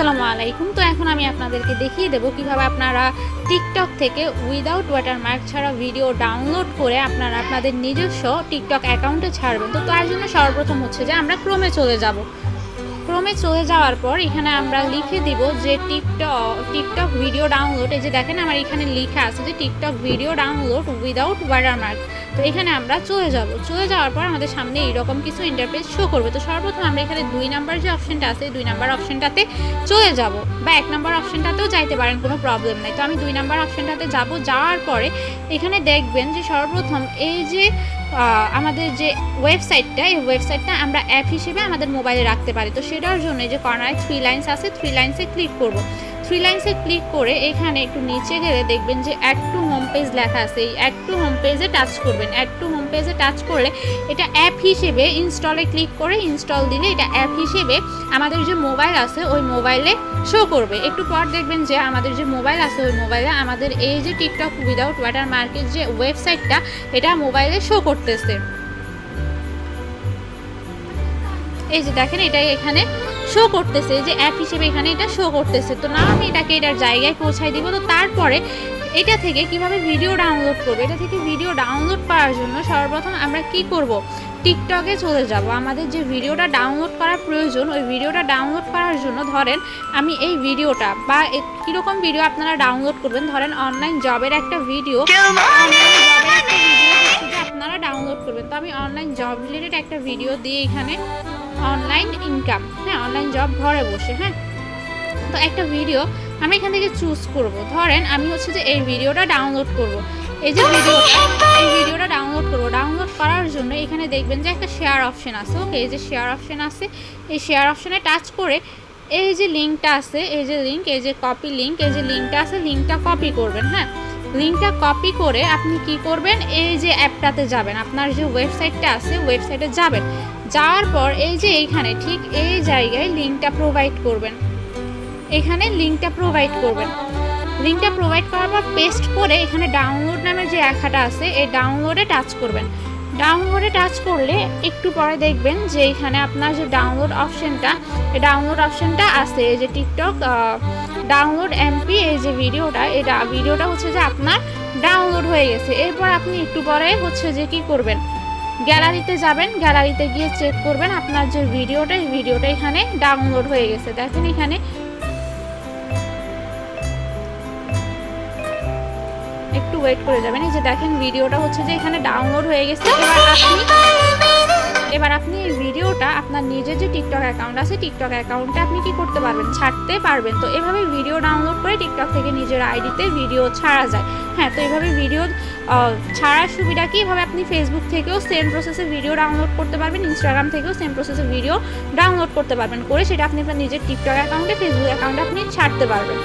আসসালামু আলাইকুম। তো এখন আমি আপনাদেরকে দেখিয়ে দেবো কীভাবে আপনারা টিকটক থেকে উইদাউট ওয়াটার মার্ক ছাড়া ভিডিও ডাউনলোড করে আপনারা আপনাদের নিজস্ব টিকটক অ্যাকাউন্টে ছাড়বেন। তো তার জন্য সর্বপ্রথম হচ্ছে যে আমরা ক্রমে চলে যাব। ক্রমে চলে যাওয়ার পর এখানে আমরা লিখে দিব যে টিকটক টিকটক ভিডিও ডাউনলোড এই যে দেখেন আমার এখানে লেখা আছে যে TikTok video download without watermark তো এখানে আমরা চলে যাব। চলে যাওয়ার পর আমাদের সামনে এইরকম কিছু ইন্টারফেস শো করবে। তো সর্বপ্রথম আমরা এখানে দুই নাম্বার যে অপশনটা আছে দুই নাম্বার অপশনটাতে চলে যাব। বা এক নাম্বার অপশনটাতেও যাইতে পারেন, কোনো প্রবলেম নাই। তো আমি দুই নাম্বার অপশনটাতে যাব। যাওয়ার পরে এখানে দেখবেন যে সর্বপ্রথম এই যে আমাদের যে ওয়েবসাইটটা এই ওয়েবসাইটটা আমরা অ্যাপ হিসেবে আমাদের মোবাইলে রাখতে পারি। তো সেটার জন্য যে কর্নারে থ্রি লাইন্স আছে থ্রি লাইন্সে ক্লিক করব। থ্রি লাইন্সে ক্লিক করে এখানে একটু নিচে গেলে দেখবেন যে অ্যাড টু হোম পেজ লেখা আছে। এই অ্যাড টু হোম পেজে টাচ করবেন। অ্যাড টু হোম পেজে টাচ করলে এটা অ্যাপ হিসেবে ইনস্টলে ক্লিক করে ইনস্টল দিলে এটা অ্যাপ হিসেবে আমাদের যে মোবাইল আছে, ওই মোবাইলে শো করবে। একটু পর দেখবেন যে আমাদের যে মোবাইল আছে, ওই মোবাইলে আমাদের এই যে টিকটক উইদাউট ওয়াটার মার্কেট যে ওয়েবসাইটটা এটা মোবাইলে শো করতেছে। এই যে দেখেন এটা এখানে শো করতেছে। যে অ্যাপ হিসেবে এখানে এটা শো করতেছে। তো না আমি এটাকে এটার জায়গায় পৌঁছাই দিব। তো তারপরে এটা থেকে কীভাবে ভিডিও ডাউনলোড করব? এটা থেকে ভিডিও ডাউনলোড করার জন্য সর্বপ্রথম আমরা কি করব? টিকটকে চলে যাব। আমাদের যে ভিডিওটা ডাউনলোড করার প্রয়োজন ওই ভিডিওটা ডাউনলোড করার জন্য ধরেন আমি এই ভিডিওটা বা কীরকম ভিডিও আপনারা ডাউনলোড করবেন ধরেন অনলাইন জবের একটা ভিডিও আপনারা ডাউনলোড করবেন। তো আমি অনলাইন জব রিলেটেড একটা ভিডিও দিয়ে এখানে অনলাইন ইনকাম হ্যাঁ অনলাইন জব ঘরে বসে হ্যাঁ। তো একটা ভিডিও আমি এখান থেকে চুজ করব। ধরেন আমি হচ্ছে যে এই ভিডিওটা ডাউনলোড করব। এই যে ভিডিওটা এই ভিডিওটা ডাউনলোড করব। ডাউনলোড করার জন্য এখানে দেখবেন যে একটা শেয়ার অপশন আছে ওকে এই যে শেয়ার অপশন আছে, এই শেয়ার অপশনে টাচ করে এই যে লিঙ্কটা আছে, এই যে লিঙ্ক এই যে কপি লিঙ্ক এই যে লিঙ্কটা আছে লিঙ্কটা কপি করবেন হ্যাঁ? লিঙ্কটা কপি করে আপনি কি করবেন? এই যে অ্যাপটাতে যাবেন। আপনার যে ওয়েবসাইটটা আছে ওয়েবসাইটে যাবেন। যাওয়ার পর এই যে এইখানে ঠিক এই জায়গায় লিঙ্কটা প্রোভাইড করবেন। এখানে লিঙ্কটা প্রোভাইড করবেন। লিঙ্কটা প্রোভাইড করার পর পেস্ট করে এখানে ডাউনলোড নামের যে লেখাটা আছে, এই ডাউনলোডে টাচ করবেন। ডাউনলোডে টাচ করলে একটু পরে দেখবেন যে এখানে আপনার যে ডাউনলোড অপশানটা এই ডাউনলোড অপশনটা আছে, এই যে টিকটক ডাউনলোড এমপি এই যে ভিডিওটা এই ভিডিওটা হচ্ছে যে আপনার ডাউনলোড হয়ে গেছে। এরপর আপনি একটু পরে হচ্ছে যে কি করবেন? গ্যালারিতে যাবেন, গ্যালারিতে গিয়ে চেক করবেন আপনার যে ভিডিওটা এই ভিডিওটা এখানে ডাউনলোড হয়ে গেছে। দেখেন এখানে একটু ওয়েট করে যাবেন। এই যে দেখেন ভিডিওটা হচ্ছে যে এখানে ডাউনলোড হয়ে গেছে। এবার আপনি এবার আপনি এই ভিডিওটা আপনার নিজের যে টিকটক অ্যাকাউন্ট আছে টিকটক অ্যাকাউন্টে আপনি কি করতে পারবেন? ছাড়তে পারবেন। তো এভাবে ভিডিও ডাউনলোড করে টিকটক থেকে নিজের আইডিতে ভিডিও ছাড়া যায়। হ্যাঁ তো এভাবে ভিডিও ছাড়ার সুবিধা কি? এভাবে আপনি ফেসবুক থেকেও সেম প্রসেসে ভিডিও ডাউনলোড করতে পারবেন ইনস্টাগ্রাম থেকেও সেম প্রসেসে ভিডিও ডাউনলোড করতে পারবেন। করে সেটা আপনি আপনার নিজের টিকটক অ্যাকাউন্টে ফেসবুক অ্যাকাউন্টে আপনি ছাড়তে পারবেন।